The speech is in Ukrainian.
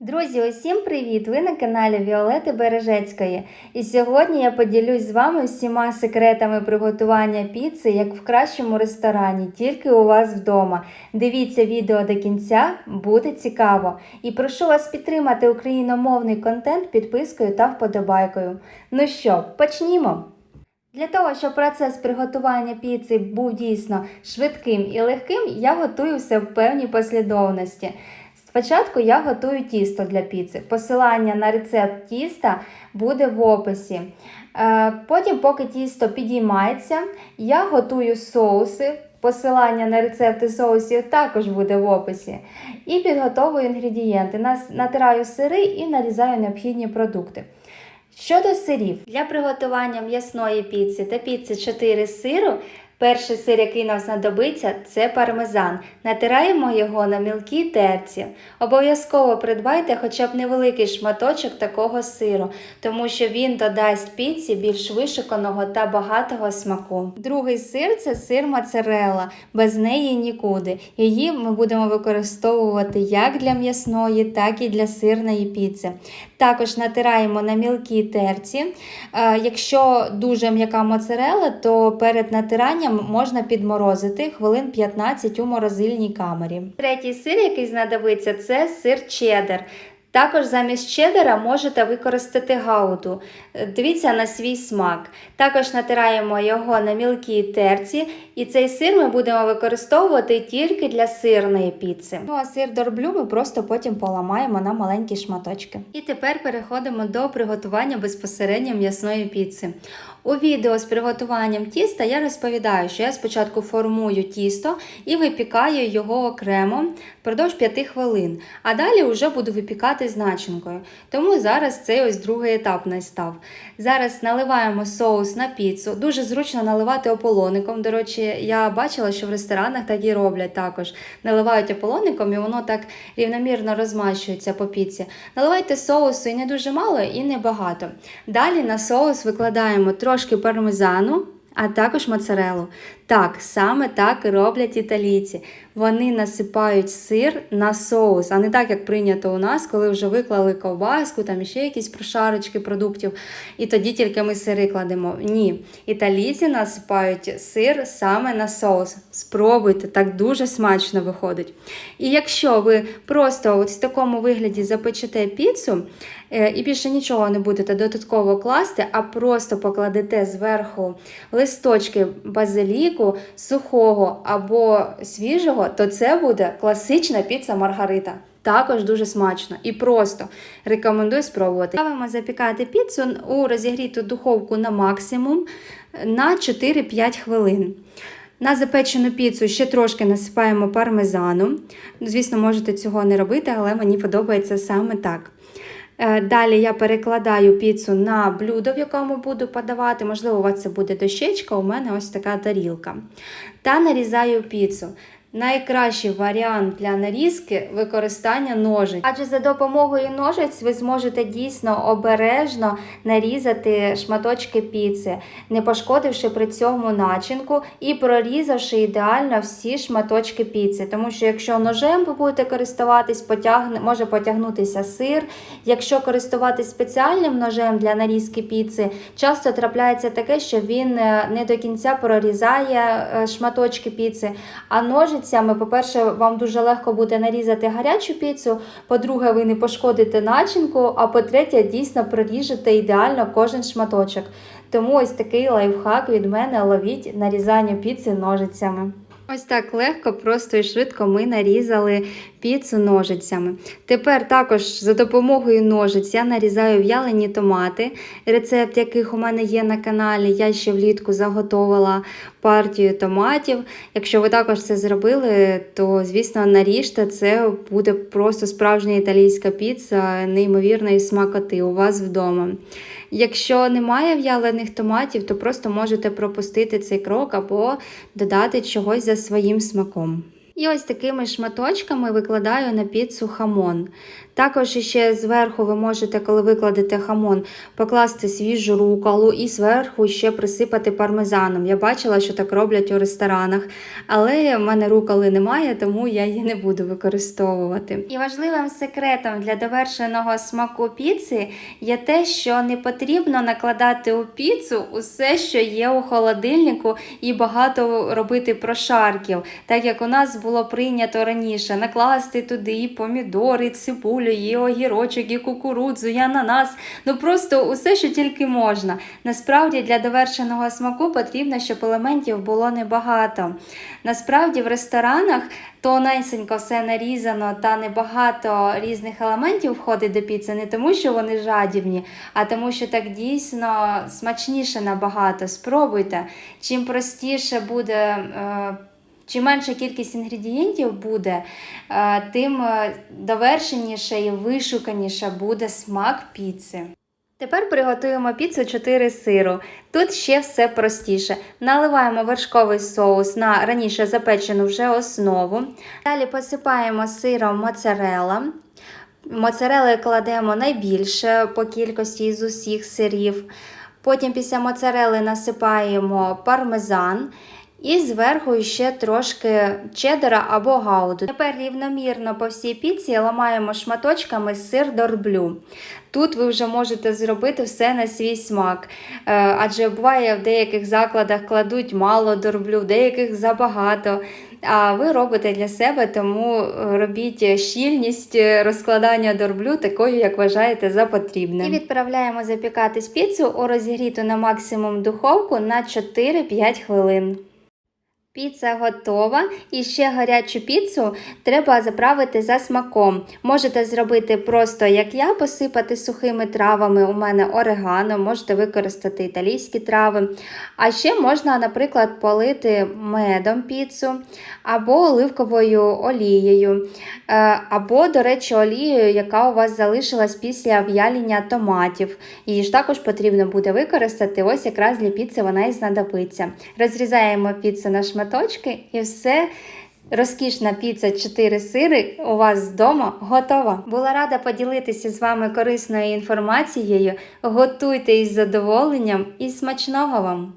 Друзі, усім привіт! Ви на каналі Віолети Бережецької. І сьогодні я поділюсь з вами всіма секретами приготування піци, як в кращому ресторані, тільки у вас вдома. Дивіться відео до кінця, буде цікаво. І прошу вас підтримати україномовний контент підпискою та вподобайкою. Ну що, почнімо! Для того, щоб процес приготування піци був дійсно швидким і легким, я готую все в певній послідовності. Спочатку я готую тісто для піци. Посилання на рецепт тіста буде в описі. Е, Потім, поки тісто підіймається, я готую соуси. Посилання на рецепти соусів також буде в описі. І підготовую інгредієнти. Натираю сири і нарізаю необхідні продукти. Щодо сирів, для приготування м'ясної піци та піци 4 сиру, перший сир, який нам знадобиться, це пармезан. Натираємо його на мілкій терці. Обов'язково придбайте хоча б невеликий шматочок такого сиру, тому що він додасть піці більш вишиканого та багатого смаку. Другий сир це сир моцарелла, без неї нікуди. Її ми будемо використовувати як для м'ясної, так і для сирної піци. Також натираємо на мілкій терці. Е, Якщо дуже м'яка моцарелла, то перед натиранням можна підморозити хвилин 15 у морозильній камері. Третій сир, який знадобиться, це сир чеддер. Також замість чеддера можете використати гауду. Е, Дивіться на свій смак. Також натираємо його на мілкій терці, і цей сир ми будемо використовувати тільки для сирної піци. Ну а сир дорблю ми просто потім поламаємо на маленькі шматочки. І тепер переходимо до приготування безпосередньо м'ясної піци. У відео з приготуванням тіста я розповідаю, що я спочатку формую тісто і випікаю його окремо впродовж 5 хвилин, а далі вже буду випікати з начинкою. Тому зараз цей ось другий етап настав. Зараз наливаємо соус на піцу. Дуже зручно наливати ополоником. До речі, я бачила, що в ресторанах так і роблять також. Наливають ополоником і воно так рівномірно розмащується по піці. Наливайте соусу і не дуже мало, і не багато. Далі на соус викладаємо трошки пармезану. А також моцарелу. Так, саме так і роблять італійці. Вони насипають сир на соус, а не так, як прийнято у нас, коли вже виклали ковбаску, там ще якісь прошарочки продуктів, і тоді тільки ми сири кладемо. Ні, італійці насипають сир саме на соус. Спробуйте, так дуже смачно виходить. І якщо ви просто от в такому вигляді запечете піцу е, і більше нічого не будете додатково класти, а просто покладете зверху листочки базиліку сухого або свіжого, то це буде класична піца Маргарита. Також дуже смачно і просто рекомендую спробувати. Ставимо запікати піцу у розігріту духовку на максимум на 4-5 хвилин. На запечену піцу ще трошки насипаємо пармезану. Звісно, можете цього не робити, але мені подобається саме так. Е, Далі я перекладаю піцу на блюдо, в якому буду подавати. Можливо, у вас це буде дощечка, у мене ось така тарілка. Та нарізаю піцу. Найкращий варіант для нарізки використання ножиць. Адже за допомогою ножиць ви зможете дійсно обережно нарізати шматочки піци, не пошкодивши при цьому начинку і прорізавши ідеально всі шматочки піци. Тому що якщо ножем ви будете користуватись, потягне, може потягнутися сир. Якщо користуватись спеціальним ножем для нарізки піци, часто трапляється таке, що він е, не до кінця прорізає е, шматочки піци. А ножицями, по-перше, вам дуже легко буде нарізати гарячу піцу. По-друге, ви не пошкодите начинку, а по-третє, дійсно проріжете ідеально кожен шматочок. Тому ось такий лайфхак від мене ловіть нарізання піци ножицями. Ось так легко, просто і швидко ми нарізали піцу ножицями. Тепер також за допомогою ножиць я нарізаю в'ялені томати, рецепт яких у мене є на каналі. Я ще влітку заготовила партію томатів. Якщо ви також це зробили, то звісно наріжте це буде просто справжня італійська піца неймовірної смакоти у вас вдома. Якщо немає в'ялених томатів, то просто можете пропустити цей крок або додати чогось за своїм смаком. І ось такими шматочками викладаю на піцу хамон. Також ще зверху ви можете, коли викладете хамон, покласти свіжу руколу і зверху ще присипати пармезаном. Я бачила, що так роблять у ресторанах, але в мене руколи немає, тому я її не буду використовувати. І важливим секретом для довершеного смаку піци є те, що не потрібно накладати у піцу усе, що є у холодильнику, і багато робити прошарків, так як у нас було прийнято раніше накласти туди і помідори, і цибулю, і огірочок, і кукурудзу, і ананас. Ну просто усе, що тільки можна. Насправді для довершеного смаку потрібно, щоб елементів було небагато. Насправді в ресторанах тонесенько все нарізано та небагато різних елементів входить до піци, не тому, що вони жадібні, а тому, що так дійсно смачніше набагато. Спробуйте. Чим простіше буде. Чим менша кількість інгредієнтів буде, е, тим е, довершеніше і вишуканіше буде смак піци. Тепер приготуємо піцу 4 сиру. Тут ще все простіше. Наливаємо вершковий соус на раніше запечену вже основу. Далі посипаємо сиром моцарелла. Моцарели кладемо найбільше по кількості з усіх сирів. Потім після моцарели насипаємо пармезан. І зверху ще трошки чеддера або гауду. Тепер рівномірно по всій піці ламаємо шматочками сир дорблю. Тут ви вже можете зробити все на свій смак. Е, Адже буває в деяких закладах кладуть мало дорблю, в деяких забагато. А ви робите для себе, тому робіть щільність розкладання дорблю такою, як вважаєте за потрібне. І відправляємо запікатись піцу у розігріту на максимум духовку на 4-5 хвилин. Піца готова. І ще гарячу піцу треба заправити за смаком. Можете зробити просто як я, посипати сухими травами. У мене орегано, можете використати італійські трави. А ще можна, наприклад, полити медом піцу або оливковою олією, Е, або, до речі, олією, яка у вас залишилась після в'яління томатів. Її ж також потрібно буде використати. Ось якраз для піци вона і знадобиться. Розрізаємо піцу на шматочки і все. Розкішна піца 4 сири у вас вдома готова. Була рада поділитися з вами корисною інформацією. Готуйте із задоволенням і смачного вам!